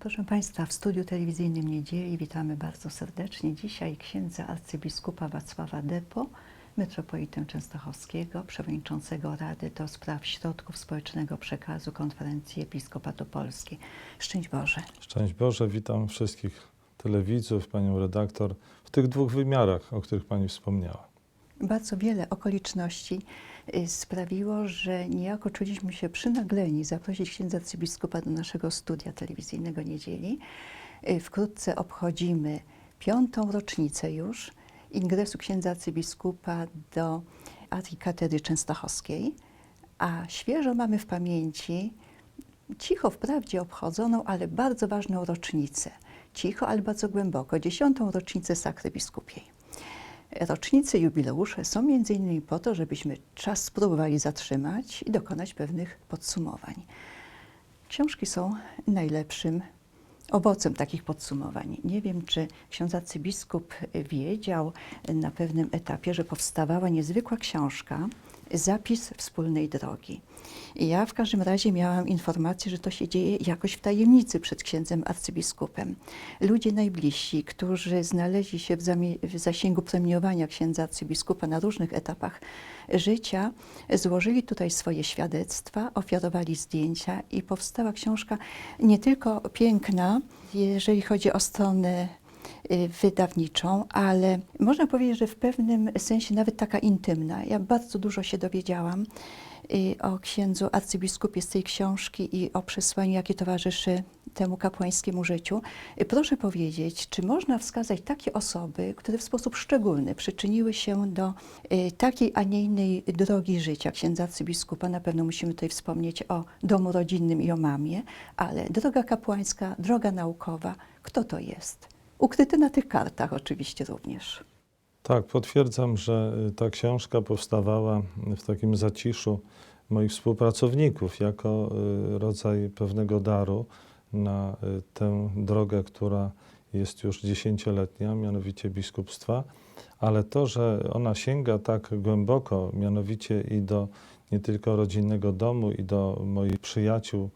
Proszę Państwa, w studiu telewizyjnym Niedzieli witamy bardzo serdecznie. Dzisiaj księdza arcybiskupa Wacława Depo, metropolitę częstochowskiego, przewodniczącego Rady do Spraw Środków Społecznego Przekazu Konferencji Episkopatu Polski. Szczęść Boże. Szczęść Boże, witam wszystkich telewidzów, panią redaktor w tych dwóch wymiarach, o których pani wspomniała. Bardzo wiele okoliczności y, sprawiło, że niejako czuliśmy się przynagleni zaprosić księdza arcybiskupa do naszego studia telewizyjnego Niedzieli. Y, Wkrótce obchodzimy piątą rocznicę już ingresu księdza arcybiskupa do archikatedry częstochowskiej, a świeżo mamy w pamięci cicho wprawdzie obchodzoną, ale bardzo ważną rocznicę. Cicho, ale bardzo głęboko, dziesiątą rocznicę sakry biskupiej. Rocznice, jubileusze są między innymi po to, żebyśmy czas spróbowali zatrzymać i dokonać pewnych podsumowań. Książki są najlepszym owocem takich podsumowań. Nie wiem, czy ksiądz arcybiskup wiedział na pewnym etapie, że powstawała niezwykła książka Zapis wspólnej drogi. I ja w każdym razie miałam informację, że to się dzieje jakoś w tajemnicy przed księdzem arcybiskupem. Ludzie najbliżsi, którzy znaleźli się w, w zasięgu premiowania księdza arcybiskupa na różnych etapach życia, złożyli tutaj swoje świadectwa, ofiarowali zdjęcia i powstała książka nie tylko piękna, jeżeli chodzi o stronę wydawniczą, ale można powiedzieć, że w pewnym sensie nawet taka intymna. Ja bardzo dużo się dowiedziałam y, o księdzu arcybiskupie z tej książki i o przesłaniu, jakie towarzyszy temu kapłańskiemu życiu. Y, Proszę powiedzieć, czy można wskazać takie osoby, które w sposób szczególny przyczyniły się do y, takiej, a nie innej drogi życia księdza arcybiskupa? Na pewno musimy tutaj wspomnieć o domu rodzinnym i o mamie, ale droga kapłańska, droga naukowa, kto to jest? Ukryty na tych kartach oczywiście również. Tak, potwierdzam, że y, ta książka powstawała w takim zaciszu moich współpracowników jako y, rodzaj pewnego daru na y, tę drogę, która jest już dziesięcioletnia, mianowicie biskupstwa, ale to, że ona sięga tak głęboko, mianowicie i do nie tylko rodzinnego domu, i do moich przyjaciół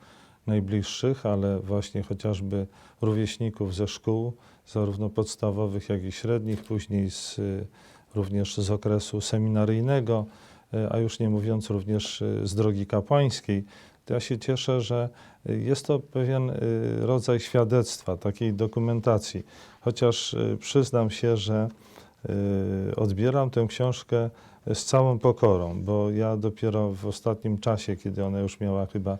najbliższych, ale właśnie chociażby rówieśników ze szkół, zarówno podstawowych, jak i średnich, później z, y, również z okresu seminaryjnego, y, a już nie mówiąc również y, z drogi kapłańskiej, to ja się cieszę, że jest to pewien rodzaj świadectwa, takiej dokumentacji. Chociaż przyznam się, że odbieram tę książkę z całą pokorą, bo ja dopiero w ostatnim czasie, kiedy ona już miała chyba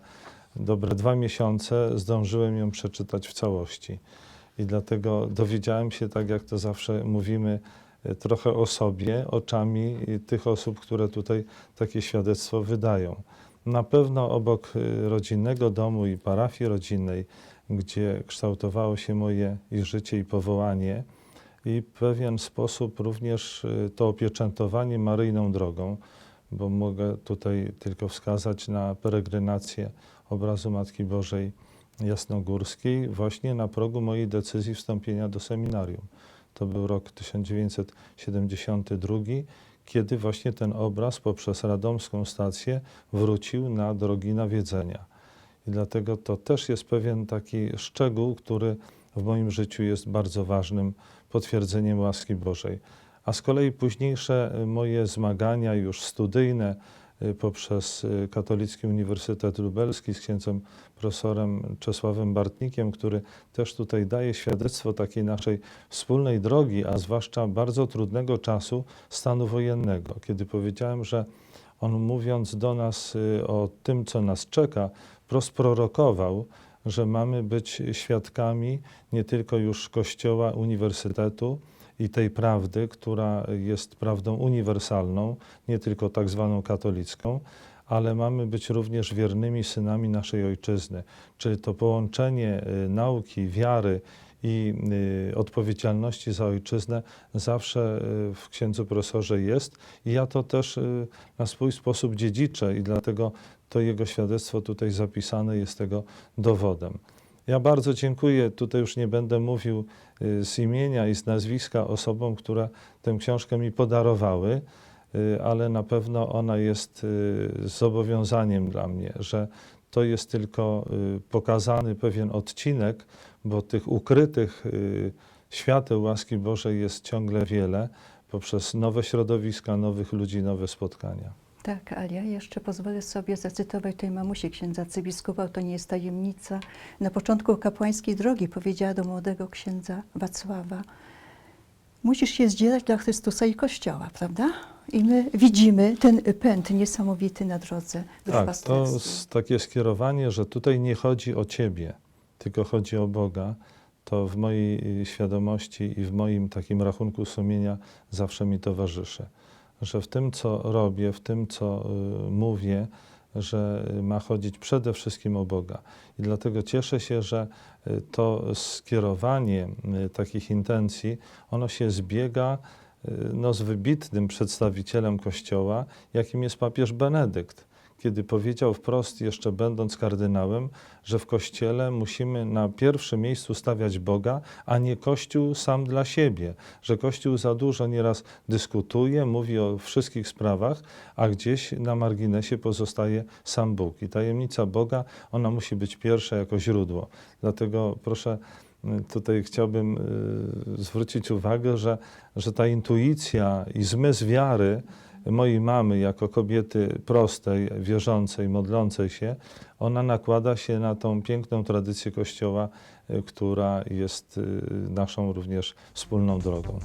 dobre dwa miesiące, zdążyłem ją przeczytać w całości. I dlatego dowiedziałem się, tak jak to zawsze mówimy, e, trochę o sobie, oczami tych osób, które tutaj takie świadectwo wydają. Na pewno obok e, rodzinnego domu i parafii rodzinnej, gdzie kształtowało się moje i życie i powołanie, i w pewien sposób również e, to opieczętowanie Maryjną drogą, bo mogę tutaj tylko wskazać na peregrinację obrazu Matki Bożej Jasnogórskiej właśnie na progu mojej decyzji wstąpienia do seminarium. To był rok 1972, kiedy właśnie ten obraz poprzez radomską stację wrócił na drogi nawiedzenia. I dlatego to też jest pewien taki szczegół, który w moim życiu jest bardzo ważnym potwierdzeniem łaski Bożej. A z kolei późniejsze y, moje zmagania już studyjne y, poprzez y, Katolicki Uniwersytet Lubelski z księdzem profesorem Czesławem Bartnikiem, który też tutaj daje świadectwo takiej naszej wspólnej drogi, a zwłaszcza bardzo trudnego czasu stanu wojennego, kiedy powiedziałem, że on mówiąc do nas o tym, co nas czeka, wprost prorokował, że mamy być świadkami nie tylko już Kościoła, Uniwersytetu i tej prawdy, która jest prawdą uniwersalną, nie tylko tak zwaną katolicką, ale mamy być również wiernymi synami naszej Ojczyzny. Czyli to połączenie y, nauki, wiary i y, odpowiedzialności za ojczyznę zawsze y, w księdzu profesorze jest i ja to też na swój sposób dziedziczę i dlatego to jego świadectwo tutaj zapisane jest tego dowodem. Ja bardzo dziękuję, tutaj już nie będę mówił y, z imienia i z nazwiska osobom, które tę książkę mi podarowały, y, ale na pewno ona jest y, zobowiązaniem dla mnie, że to jest tylko pokazany pewien odcinek, bo tych ukrytych świateł łaski Bożej jest ciągle wiele poprzez nowe środowiska, nowych ludzi, nowe spotkania. Tak, ale ja jeszcze pozwolę sobie zacytować tej mamusi księdza arcybiskupa, to nie jest tajemnica. Na początku kapłańskiej drogi powiedziała do młodego księdza Wacława, musisz się zdzierać dla Chrystusa i Kościoła, prawda? I my widzimy ten pęd niesamowity na drodze Tak, to takie skierowanie, że tutaj nie chodzi o Ciebie, tylko chodzi o Boga, to w mojej y, świadomości i w moim takim rachunku sumienia zawsze mi towarzyszy. Że w tym, co robię, w tym, co y, mówię, że y, ma chodzić przede wszystkim o Boga. I dlatego cieszę się, że y, to skierowanie takich intencji, ono się zbiega no, z wybitnym przedstawicielem Kościoła, jakim jest papież Benedykt, kiedy powiedział wprost, jeszcze będąc kardynałem, że w Kościele musimy na pierwszym miejscu stawiać Boga, a nie Kościół sam dla siebie, że Kościół za dużo nieraz dyskutuje, mówi o wszystkich sprawach, a gdzieś na marginesie pozostaje sam Bóg. I tajemnica Boga, ona musi być pierwsza jako źródło. Dlatego proszę, y, tutaj chciałbym y, zwrócić uwagę, że, że ta intuicja i zmysł wiary mojej mamy jako kobiety prostej, wierzącej, modlącej się, ona nakłada się na tą piękną tradycję Kościoła, y, która jest y, naszą również wspólną drogą.